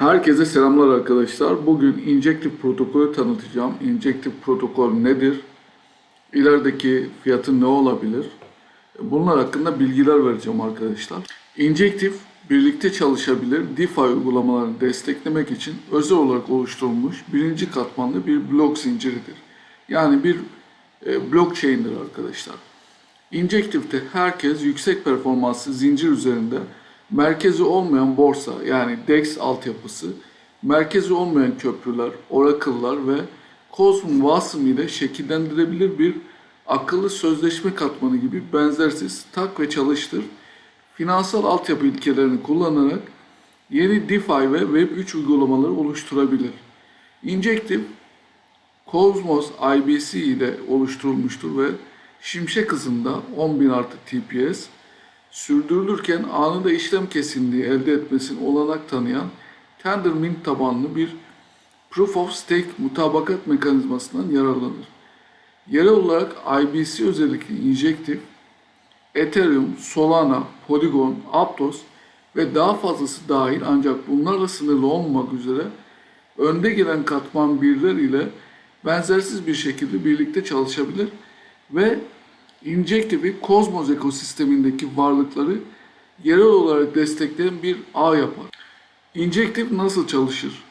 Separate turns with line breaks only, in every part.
Herkese selamlar arkadaşlar. Bugün Injective protokolü tanıtacağım. Injective protokol nedir? İlerideki fiyatı ne olabilir? Bunlar hakkında bilgiler vereceğim arkadaşlar. Injective birlikte çalışabilir DeFi uygulamalarını desteklemek için özel olarak oluşturulmuş birinci katmanlı bir blok zinciridir. Yani bir e, blockchain'dir arkadaşlar. Injective'de herkes yüksek performanslı zincir üzerinde merkezi olmayan borsa yani DEX altyapısı, merkezi olmayan köprüler, oracle'lar ve Cosmos Wasm ile şekillendirebilir bir akıllı sözleşme katmanı gibi benzersiz tak ve çalıştır finansal altyapı ilkelerini kullanarak yeni DeFi ve Web3 uygulamaları oluşturabilir. Injective Cosmos IBC ile oluşturulmuştur ve şimşek hızında 10.000 artı TPS sürdürülürken anında işlem kesinliği elde etmesine olanak tanıyan Tendermint tabanlı bir Proof of Stake mutabakat mekanizmasından yararlanır. Yerel olarak IBC özellikle Injective, Ethereum, Solana, Polygon, Aptos ve daha fazlası dahil ancak bunlarla sınırlı olmamak üzere önde gelen katman birler ile benzersiz bir şekilde birlikte çalışabilir ve Injective'i Cosmos ekosistemindeki varlıkları yerel olarak destekleyen bir ağ yapar. Injective nasıl çalışır?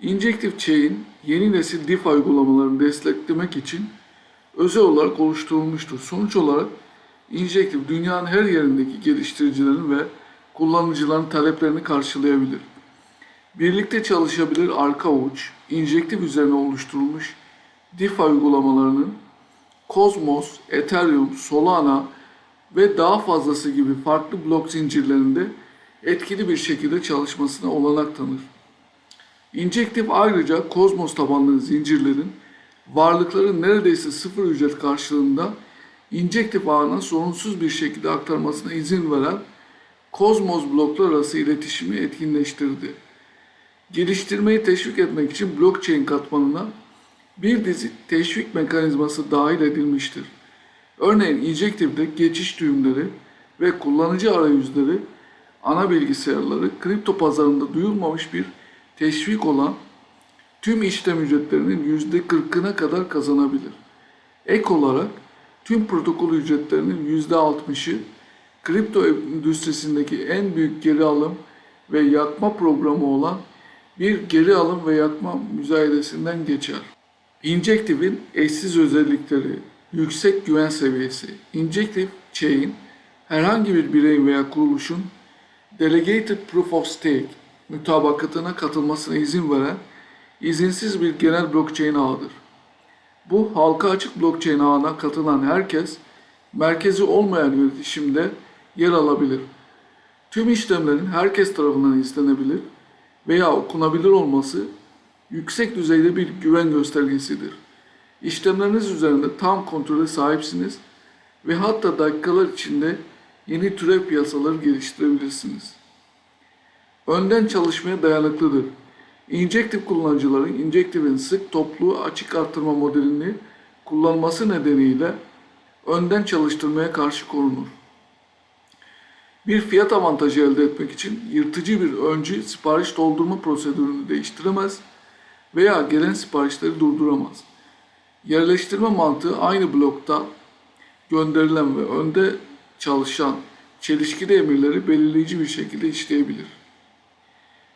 Injective Chain yeni nesil DeFi uygulamalarını desteklemek için özel olarak oluşturulmuştur. Sonuç olarak Injective dünyanın her yerindeki geliştiricilerin ve kullanıcıların taleplerini karşılayabilir. Birlikte çalışabilir arka avuç, Injective üzerine oluşturulmuş DeFi uygulamalarının Cosmos, Ethereum, Solana ve daha fazlası gibi farklı blok zincirlerinde etkili bir şekilde çalışmasına olanak tanır. Injective ayrıca Cosmos tabanlı zincirlerin varlıkların neredeyse sıfır ücret karşılığında Injective ağına sorunsuz bir şekilde aktarmasına izin veren Cosmos bloklar arası iletişimi etkinleştirdi. Geliştirmeyi teşvik etmek için blockchain katmanına bir dizi teşvik mekanizması dahil edilmiştir. Örneğin Injective'de geçiş düğümleri ve kullanıcı arayüzleri ana bilgisayarları kripto pazarında duyulmamış bir teşvik olan tüm işlem ücretlerinin %40'ına kadar kazanabilir. Ek olarak tüm protokol ücretlerinin %60'ı kripto endüstrisindeki en büyük geri alım ve yakma programı olan bir geri alım ve yakma müzayedesinden geçer. Injective'in eşsiz özellikleri, yüksek güven seviyesi. Injective Chain, herhangi bir bireyin veya kuruluşun Delegated Proof of Stake mütabakatına katılmasına izin veren izinsiz bir genel blockchain ağıdır. Bu halka açık blockchain ağına katılan herkes merkezi olmayan iletişimde yer alabilir. Tüm işlemlerin herkes tarafından izlenebilir veya okunabilir olması yüksek düzeyde bir güven göstergesidir. İşlemleriniz üzerinde tam kontrole sahipsiniz ve hatta dakikalar içinde yeni türev piyasaları geliştirebilirsiniz. Önden çalışmaya dayanıklıdır. Injective kullanıcıların Injective'in sık toplu açık artırma modelini kullanması nedeniyle önden çalıştırmaya karşı korunur. Bir fiyat avantajı elde etmek için yırtıcı bir öncü sipariş doldurma prosedürünü değiştiremez veya gelen siparişleri durduramaz. Yerleştirme mantığı aynı blokta gönderilen ve önde çalışan çelişkili emirleri belirleyici bir şekilde işleyebilir.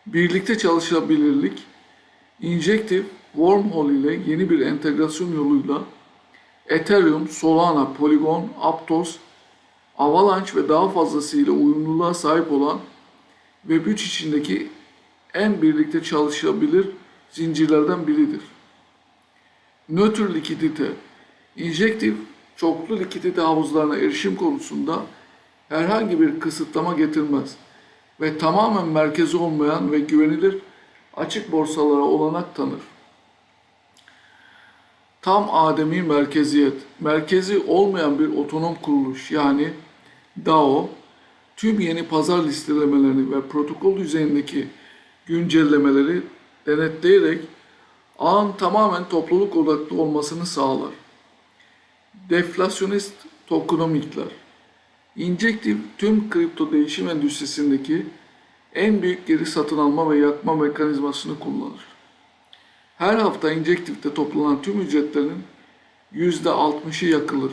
Birlikte çalışabilirlik, Injective Wormhole ile yeni bir entegrasyon yoluyla Ethereum, Solana, Polygon, Aptos, Avalanche ve daha fazlasıyla uyumluluğa sahip olan Web3 içindeki en birlikte çalışabilir zincirlerden biridir. Nötr likidite, Injective çoklu likidite havuzlarına erişim konusunda herhangi bir kısıtlama getirmez ve tamamen merkezi olmayan ve güvenilir açık borsalara olanak tanır. Tam ademi merkeziyet, merkezi olmayan bir otonom kuruluş yani DAO, tüm yeni pazar listelemelerini ve protokol düzeyindeki güncellemeleri denetleyerek ağın tamamen topluluk odaklı olmasını sağlar. Deflasyonist tokenomikler, Injective tüm kripto değişim endüstrisindeki en büyük geri satın alma ve yakma mekanizmasını kullanır. Her hafta injektifte toplanan tüm ücretlerin %60'ı yakılır.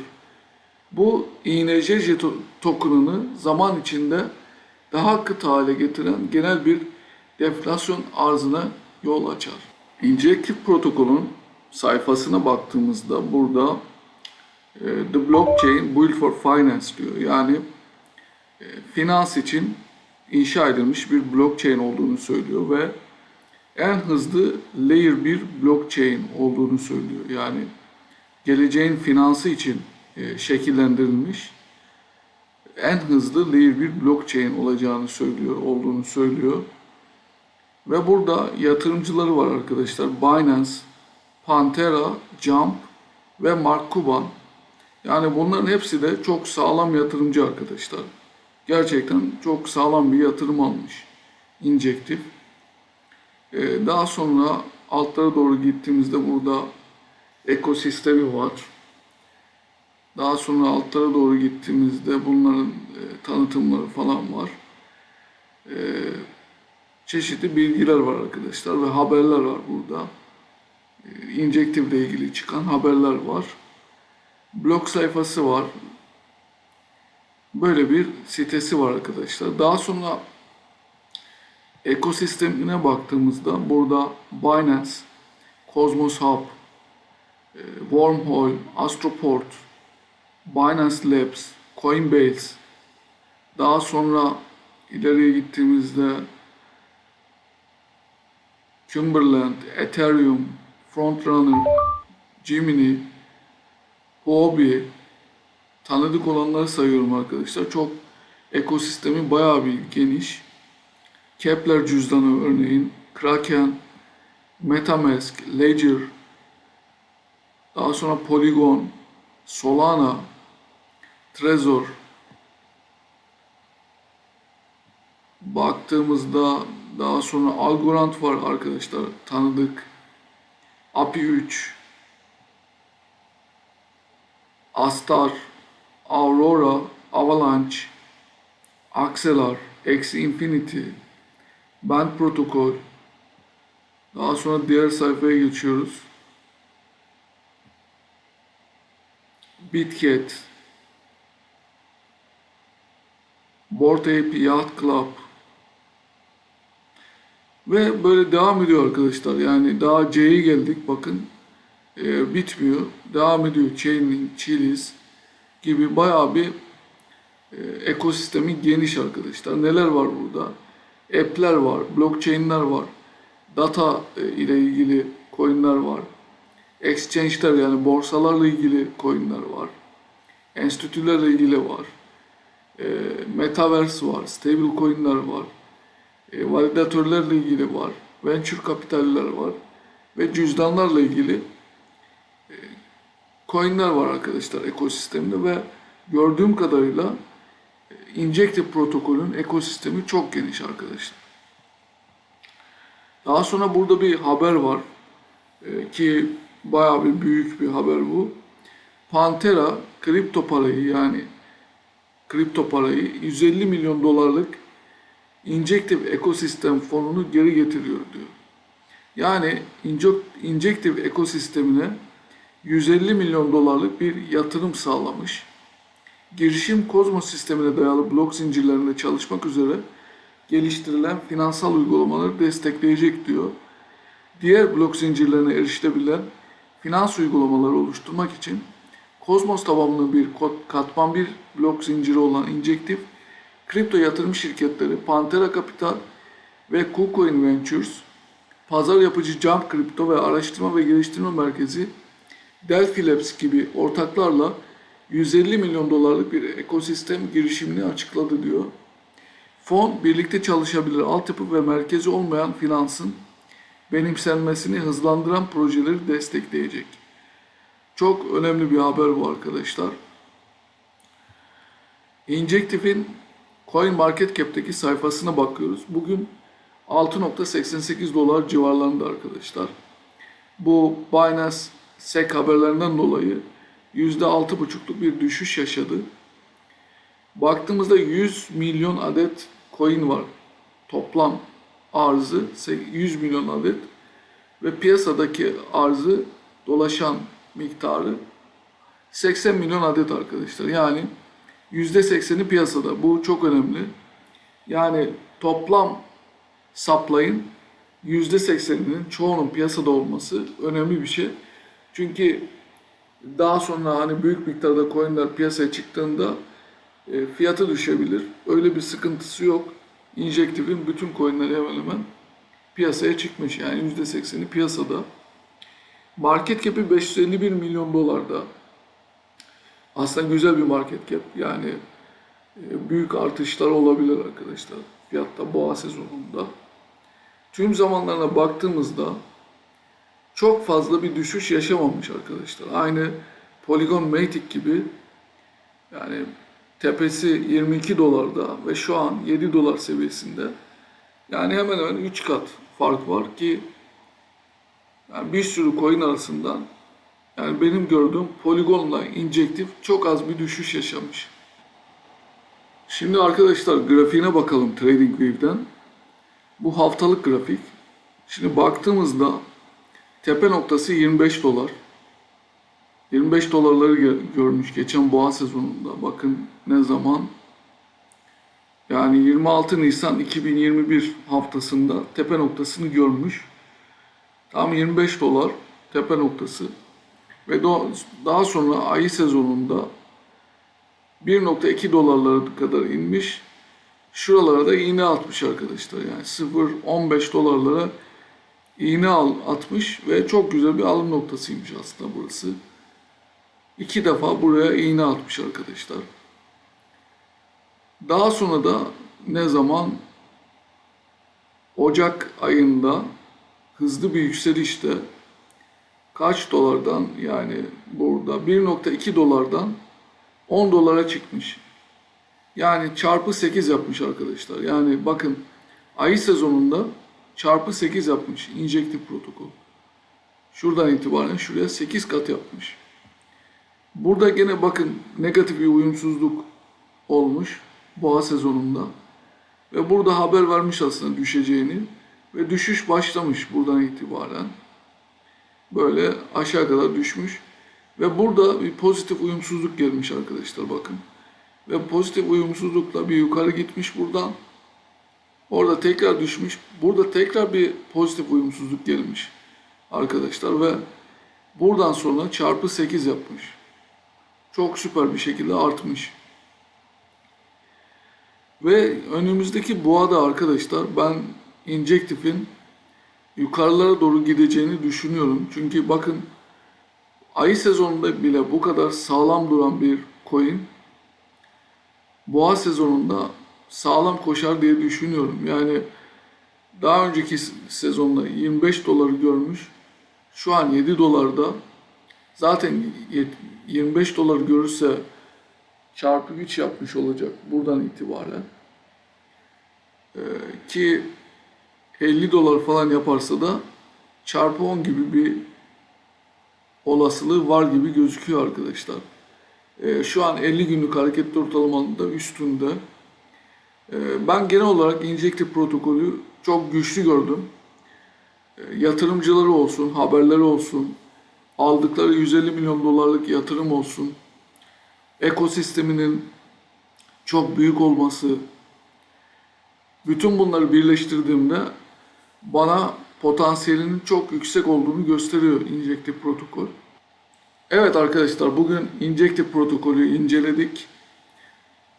Bu jeto- token'ını zaman içinde daha kıt hale getiren genel bir deflasyon arzına yol açar. Injective protokolün sayfasına baktığımızda burada e, The Blockchain Built for Finance diyor. Yani e, finans için inşa edilmiş bir blockchain olduğunu söylüyor ve en hızlı layer 1 blockchain olduğunu söylüyor. Yani geleceğin finansı için e, şekillendirilmiş en hızlı layer 1 blockchain olacağını söylüyor, olduğunu söylüyor. Ve burada yatırımcıları var arkadaşlar. Binance, Pantera, Jump ve Mark Cuban. Yani bunların hepsi de çok sağlam yatırımcı arkadaşlar. Gerçekten çok sağlam bir yatırım almış. Injective. Ee, daha sonra altlara doğru gittiğimizde burada ekosistemi var. Daha sonra altlara doğru gittiğimizde bunların e, tanıtımları falan var. E, çeşitli bilgiler var arkadaşlar ve haberler var burada. E, Injective ile ilgili çıkan haberler var. Blog sayfası var. Böyle bir sitesi var arkadaşlar. Daha sonra ekosistemine baktığımızda burada Binance, Cosmos Hub, e, Wormhole, Astroport, Binance Labs, Coinbase, daha sonra ileriye gittiğimizde Cumberland, Ethereum, Frontrunner, Gemini, Huobi, tanıdık olanları sayıyorum arkadaşlar. Çok ekosistemi bayağı bir geniş. Kepler cüzdanı örneğin, Kraken, Metamask, Ledger, daha sonra Polygon, Solana, Trezor. Baktığımızda daha sonra Algorand var arkadaşlar tanıdık. API 3, Astar, Aurora, Avalanche, Axelar, Axie Infinity, Band Protocol. Daha sonra diğer sayfaya geçiyoruz. Bitget, Board Ape Yacht Club ve böyle devam ediyor arkadaşlar. Yani daha C'ye geldik bakın. Ee, bitmiyor. Devam ediyor. Chainlink, Chiliz gibi bayağı bir e, ekosistemi geniş arkadaşlar. Neler var burada? App'ler var, blockchain'ler var. Data e, ile ilgili coin'ler var. Exchange'ler yani borsalarla ilgili coin'ler var. Enstitülerle ilgili var. E, Metaverse var, stable coin'ler var. E, validatörlerle ilgili var. Venture kapitaller var. Ve cüzdanlarla ilgili e, coin'ler var arkadaşlar ekosistemde ve gördüğüm kadarıyla e, protokolün ekosistemi çok geniş arkadaşlar. Daha sonra burada bir haber var e, ki bayağı bir büyük bir haber bu. Pantera kripto parayı yani kripto parayı 150 milyon dolarlık Injective ekosistem fonunu geri getiriyor diyor. Yani Injective ekosistemine 150 milyon dolarlık bir yatırım sağlamış. Girişim Kozmos sistemine dayalı blok zincirlerinde çalışmak üzere geliştirilen finansal uygulamaları destekleyecek diyor. Diğer blok zincirlerine erişilebilen finans uygulamaları oluşturmak için Kozmos tabanlı bir katman bir blok zinciri olan Injective, kripto yatırım şirketleri Pantera Capital ve KuCoin Ventures, pazar yapıcı Jump Crypto ve araştırma ve geliştirme merkezi Delphi Labs gibi ortaklarla 150 milyon dolarlık bir ekosistem girişimini açıkladı diyor. Fon birlikte çalışabilir altyapı ve merkezi olmayan finansın benimsenmesini hızlandıran projeleri destekleyecek. Çok önemli bir haber bu arkadaşlar. Injective'in CoinMarketCap'teki sayfasına bakıyoruz. Bugün 6.88 dolar civarlarında arkadaşlar. Bu Binance SEC haberlerinden dolayı %6,5'luk bir düşüş yaşadı. Baktığımızda 100 milyon adet coin var toplam arzı 100 milyon adet ve piyasadaki arzı dolaşan miktarı 80 milyon adet arkadaşlar. Yani %80'i piyasada. Bu çok önemli. Yani toplam supply'ın %80'inin çoğunun piyasada olması önemli bir şey. Çünkü daha sonra hani büyük miktarda coinler piyasaya çıktığında e, fiyatı düşebilir. Öyle bir sıkıntısı yok. Injective'in bütün coinleri hemen hemen piyasaya çıkmış. Yani %80'i piyasada. Market cap'i 551 milyon dolarda. Aslında güzel bir market cap. Yani e, büyük artışlar olabilir arkadaşlar. Fiyatta boğa sezonunda. Tüm zamanlarına baktığımızda çok fazla bir düşüş yaşamamış arkadaşlar. Aynı Polygon Matic gibi yani tepesi 22 dolarda ve şu an 7 dolar seviyesinde. Yani hemen hemen 3 kat fark var ki yani bir sürü coin arasından yani benim gördüğüm Polygon'la Injective çok az bir düşüş yaşamış. Şimdi arkadaşlar grafiğine bakalım TradingView'den. Bu haftalık grafik. Şimdi baktığımızda tepe noktası 25 dolar. 25 dolarları gö- görmüş geçen boğa sezonunda. Bakın ne zaman? Yani 26 Nisan 2021 haftasında tepe noktasını görmüş. Tam 25 dolar tepe noktası. Ve daha sonra ayı sezonunda 1.2 dolarlara kadar inmiş. Şuralara da iğne atmış arkadaşlar. Yani 0.15 dolarlara iğne atmış ve çok güzel bir alım noktasıymış aslında burası. İki defa buraya iğne atmış arkadaşlar. Daha sonra da ne zaman Ocak ayında hızlı bir yükselişte kaç dolardan yani burada 1.2 dolardan 10 dolara çıkmış. Yani çarpı 8 yapmış arkadaşlar. Yani bakın ayı sezonunda çarpı 8 yapmış injektif protokol. Şuradan itibaren şuraya 8 kat yapmış. Burada gene bakın negatif bir uyumsuzluk olmuş boğa sezonunda. Ve burada haber vermiş aslında düşeceğini. Ve düşüş başlamış buradan itibaren. Böyle aşağı kadar düşmüş. Ve burada bir pozitif uyumsuzluk gelmiş arkadaşlar bakın. Ve pozitif uyumsuzlukla bir yukarı gitmiş buradan. Orada tekrar düşmüş. Burada tekrar bir pozitif uyumsuzluk gelmiş arkadaşlar ve buradan sonra çarpı 8 yapmış. Çok süper bir şekilde artmış. Ve önümüzdeki boğada arkadaşlar ben Injective'in yukarılara doğru gideceğini düşünüyorum. Çünkü bakın ayı sezonunda bile bu kadar sağlam duran bir coin boğa sezonunda sağlam koşar diye düşünüyorum. Yani daha önceki sezonda 25 doları görmüş. Şu an 7 dolarda. Zaten 25 dolar görürse çarpı 3 yapmış olacak buradan itibaren. Ee, ki 50 dolar falan yaparsa da çarpı 10 gibi bir olasılığı var gibi gözüküyor arkadaşlar. Ee, şu an 50 günlük hareketli ortalamanın da üstünde. Ee, ben genel olarak Injective protokolü çok güçlü gördüm. Ee, yatırımcıları olsun, haberleri olsun, aldıkları 150 milyon dolarlık yatırım olsun, ekosisteminin çok büyük olması, bütün bunları birleştirdiğimde bana potansiyelinin çok yüksek olduğunu gösteriyor Injective protokol. Evet arkadaşlar bugün Injective protokolü inceledik.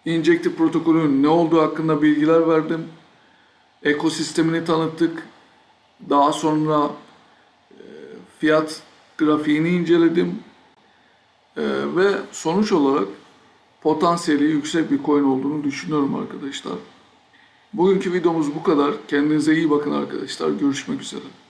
Injective protokolün ne olduğu hakkında bilgiler verdim. Ekosistemini tanıttık. Daha sonra e, fiyat grafiğini inceledim. E, ve sonuç olarak potansiyeli yüksek bir coin olduğunu düşünüyorum arkadaşlar. Bugünkü videomuz bu kadar. Kendinize iyi bakın arkadaşlar. Görüşmek üzere.